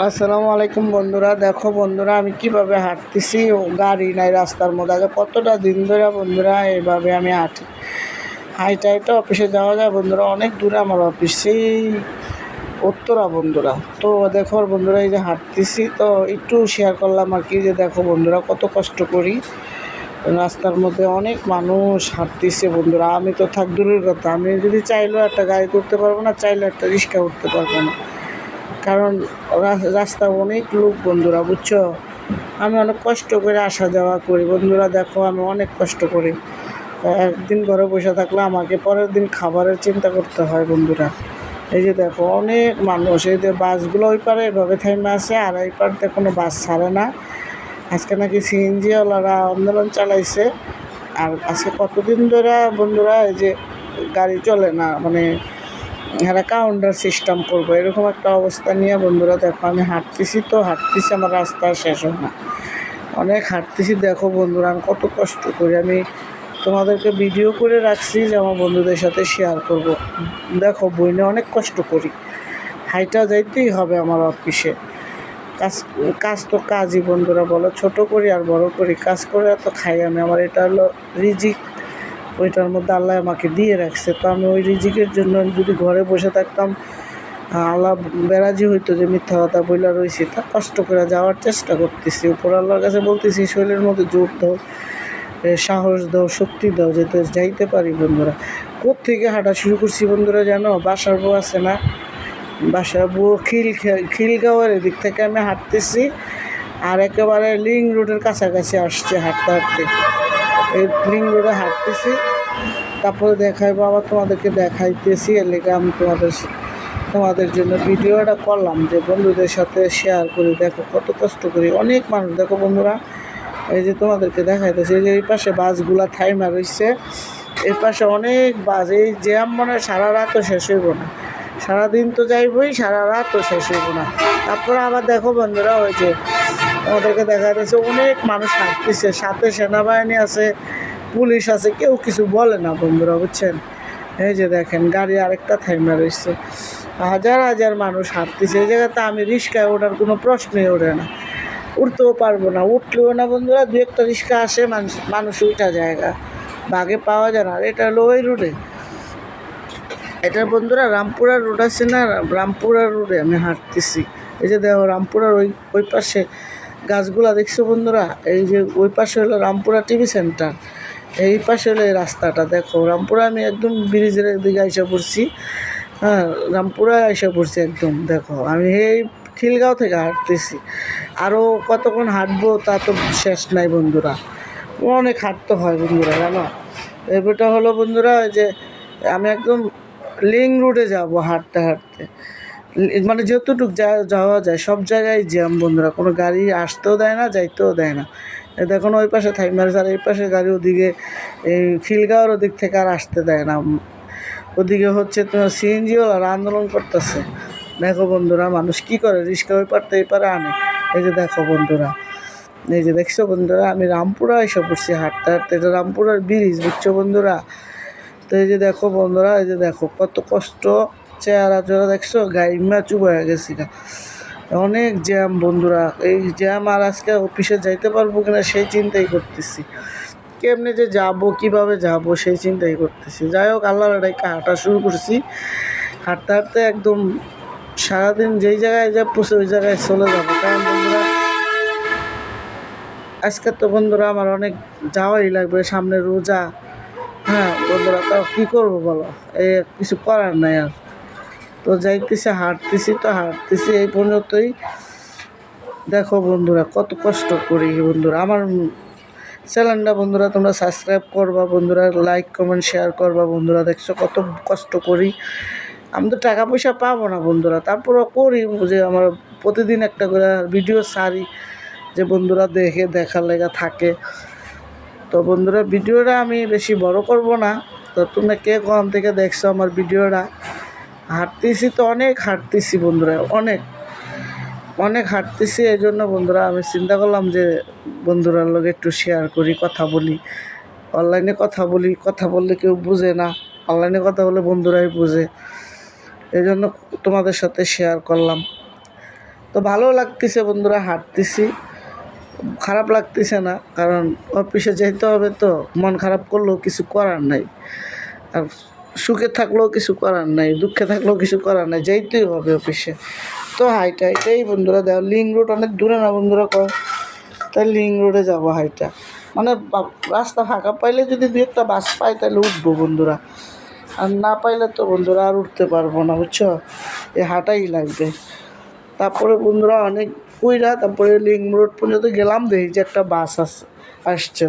আসসালামু আলাইকুম বন্ধুরা। দেখো বন্ধুরা, আমি কীভাবে হাঁটতেছি? গাড়ি নাই রাস্তার মধ্যে। কতটা দিন ধরে বন্ধুরা এইভাবে আমি হাঁটি। হাইটা হাইটা অফিসে যাওয়া যায় বন্ধুরা, অনেক দূরে আমার অফিস। সেই উত্তরা বন্ধুরা। তো দেখো বন্ধুরা, এই যে হাঁটতেছি, তো একটু শেয়ার করলাম আর কি যে দেখো বন্ধুরা, কত কষ্ট করি। রাস্তার মধ্যে অনেক মানুষ হাঁটতেছে বন্ধুরা। আমি তো থাক, দূরের কথা। আমি যদি চাইলেও একটা গাড়ি করতে পারব না চাইলেও একটা রিক্সা উঠতে পারব না। কারণ রাস্তা অনেক লোক বন্ধুরা, বুঝছ? আমি অনেক কষ্ট করে আসা যাওয়া করি। বন্ধুরা, দেখো, আমি অনেক কষ্ট করি। একদিন ঘরে বসে থাকলে আমাকে পরের দিন খাবারের চিন্তা করতে হয় বন্ধুরা। এই যে দেখো, অনেক মানুষ, এই যে বাসগুলো ওই পারে এভাবে থেমে আছে, আর এই পারতে কোনো বাস ছাড়ে না। আজকে নাকি সিএনজিওয়ালারা আন্দোলন চালাইছে। আর আজকে কতদিন ধরে বন্ধুরা, এই যে গাড়ি চলে না মানে এরা কাউন্টার সিস্টেম করব। এরকম একটা অবস্থা নিয়ে বন্ধুরা দেখো, আমি হাঁটতেছি তো, হাঁটতেছি, আমার রাস্তা শেষ হয় না। অনেক হাঁটতেছি, দেখো বন্ধুরা, আমি কত কষ্ট করি। আমি তোমাদেরকে ভিডিও করে রাখছি যে আমার বন্ধুদের সাথে শেয়ার করব। দেখো, বইনে অনেক কষ্ট করি। হাইটা যাইতেই হবে আমার অফিসে কাজ কাজ তো কাজই বন্ধুরা বলো, ছোট করি আর বড় করি। কাজ করে তো খাই আমি। আমার এটা হলো রিজিক। ওইটার মধ্যে আল্লাহ আমাকে দিয়ে রাখছে। তো আমি ওই রিজিকের জন্য যদি ঘরে বসে থাকতাম আল্লাহ বেরাজি হইতো যে মিথ্যা কথা বইলা রয়েছি তা কষ্ট করে যাওয়ার চেষ্টা করতেছি। উপর আল্লাহর কাছে বলতেছি, শরীরের মধ্যে জোর দাও সাহস দাও, শক্তি দাও, যাতে যাইতে পারি বন্ধুরা। থেকে হাঁটা শুরু করছি বন্ধুরা জানো? বাসার বউ আছে না? বাসার বউ খিল খিলগাঁওয়ের এদিক থেকে আমি হাঁটতেছি, আর একেবারে লিং রোডের কাছাকাছি আসছে হাঁটতে হাঁটতে। এই লিং হাঁটতেছি। তারপরে দেখাই, বাবা, তোমাদেরকে দেখাইতেছি এর লেগে আমি তোমাদের তোমাদের জন্য ভিডিও ভিডিওটা করলাম যে বন্ধুদের সাথে শেয়ার করি। দেখো কত কষ্ট করি। অনেক মানুষ, দেখো বন্ধুরা, এই যে তোমাদেরকে দেখাইতেছি। যে এই পাশে বাসগুলা থাইমা রয়েছে এর পাশে অনেক বাস। এই জ্যাম মনে হয় সারা রাতও শেষ হইব না। সারাদিন তো যাইবই, সারা রাতও শেষ হইব না। তারপরে আবার দেখো বন্ধুরা, ওই যে আমাদেরকে দেখা যাচ্ছে অনেক মানুষ হাঁটতেছে, সাথে সেনাবাহিনী আছে, পুলিশ আছে, কেউ কিছু বলে না বন্ধুরা, বুঝছেন? এই যে দেখেন, গাড়ি আরেকটা থাইমা রয়েছে। হাজার হাজার মানুষ হাঁটতেছে, এই জায়গাতে আমি রিক্সায় ওঠার কোনো প্রশ্নই ওঠে না। উঠতেও পারব না, উঠলেও না বন্ধুরা, দু একটা রিক্সা আসে, মানুষ মানুষ উঠা জায়গা বাগে পাওয়া যায় না, আর এটা হলো ওই রুটে। এটা বন্ধুরা, রামপুরা রোড আছে না, রামপুরা রোডে আমি হাঁটতেছি। এই যে দেখো, রামপুরার ওই ওই পাশে গাছগুলা দেখছ বন্ধুরা? এই যে ওই পাশে হলো রামপুরা টিভি সেন্টার। এই পাশে হলো এই রাস্তাটা, দেখো। রামপুরা আমি একদম ব্রিজের দিকে এসে পড়ছি। হ্যাঁ রামপুরা এসে পড়ছি একদম, দেখো। আমি এই খিলগাঁও থেকে হাঁটতেছি। আরও কতক্ষণ হাঁটবো তা তো শেষ নাই বন্ধুরা। অনেক হাঁটতে হয় বন্ধুরা, জানো? এবারটা হলো বন্ধুরা যে আমি একদম লিং রুটে যাব হাঁটতে হাঁটতে। মানে যতটুকু যা- যাওয়া যায়, সব জায়গায় জ্যাম বন্ধুরা। কোনো গাড়ি আসতেও দেয় না, যাইতেও দেয় না। দেখুন ওই পাশে থাই মারিস আর এই পাশে গাড়ি ওদিকে, এই খিলগাঁওর ওদিক থেকে আর আসতে দেয় না। ওদিকে হচ্ছে তোমার সিএনজিওলারা আন্দোলন করতেছে। দেখো বন্ধুরা, মানুষ কি করে? রিক্সা ওই পারতে এই পারে আনে। এই যে দেখো বন্ধুরা, এই যে দেখছ বন্ধুরা, আমি রামপুরা এসে পড়ছি হাঁটতে হাঁটতে। এটা রামপুরার ব্রিজ, বুঝছ বন্ধুরা? তো এই যে দেখো বন্ধুরা, এই যে দেখো কত কষ্ট চেহারা চেহারা দেখছ? গাইমা চুপ হয়ে গেছি গা। অনেক জ্যাম বন্ধুরা। এই জ্যাম আর আজকে অফিসে যাইতে পারব কিনা সেই চিন্তাই করতেছি। কেমনে যে যাব, কীভাবে যাব সেই চিন্তাই করতেছি। যাই হোক, আল্লাহর ডাইকে হাঁটা শুরু করছি। হাঁটতে হাঁটতে একদম সারাদিন যেই জায়গায় যা পৌঁছে ওই জায়গায় চলে যাব। কারণ বন্ধুরা, আজকে তো বন্ধুরা আমার অনেক যাওয়াই লাগবে। সামনে রোজা। হ্যাঁ বন্ধুরা, তাও কী করব বলো? এই কিছু করার নাই আর। তো যাইতেছি, হাঁটতেছি তো হাঁটতেছি, এই পর্যন্তই। দেখো বন্ধুরা, কত কষ্ট করি বন্ধুরা। আমার চ্যানেলটা বন্ধুরা, তোমরা সাবস্ক্রাইব করবা বন্ধুরা লাইক কমেন্ট শেয়ার করবা বন্ধুরা। দেখছ কত কষ্ট করি। আমি তো টাকা পয়সা পাবো না বন্ধুরা। তারপরেও করি যে আমার প্রতিদিন একটা করে ভিডিও সারি যে বন্ধুরা দেখে, দেখার লেগা থাকে। তো বন্ধুরা, ভিডিওটা আমি বেশি বড় করব না। তো তুমি কে কোন থেকে দেখছ আমার ভিডিওটা? হাঁটতেছি তো অনেক হাঁটতেছি বন্ধুরা, অনেক। অনেক হাঁটতেছি এই জন্য বন্ধুরা আমি চিন্তা করলাম যে বন্ধুরার লগে একটু শেয়ার করি, কথা বলি। অনলাইনে কথা বলি, কথা বললে কেউ বুঝে না। অনলাইনে কথা বলে বন্ধুরাই বুঝে। এই জন্য তোমাদের সাথে শেয়ার করলাম। তো ভালো লাগতেছে বন্ধুরা, হাঁটতেছি। খারাপ লাগতেছে না, কারণ অফিসে যেতে হবে তো, মন খারাপ করলেও কিছু করার নাই। আর সুখে থাকলেও কিছু করার নাই, দুঃখে থাকলেও কিছু করার নাই যেতেই হবে অফিসে। তো হাইটা হাইটাই বন্ধুরা, দেখো লিঙ্ক রোড অনেক দূরে না বন্ধুরা কয়? তাই লিঙ্ক রোডে যাব হাইটা। মানে রাস্তা ফাঁকা পাইলে যদি দু একটা বাস পাই তাহলে উঠবো বন্ধুরা। আর না পাইলে তো বন্ধুরা আর উঠতে পারব না, বুঝছ? এই হাঁটাই লাগবে। তারপরে বন্ধুরা অনেক উইরা তারপরে লিঙ্ক রোড পর্যন্ত গেলাম দেখি যে একটা বাস আছে আসছে।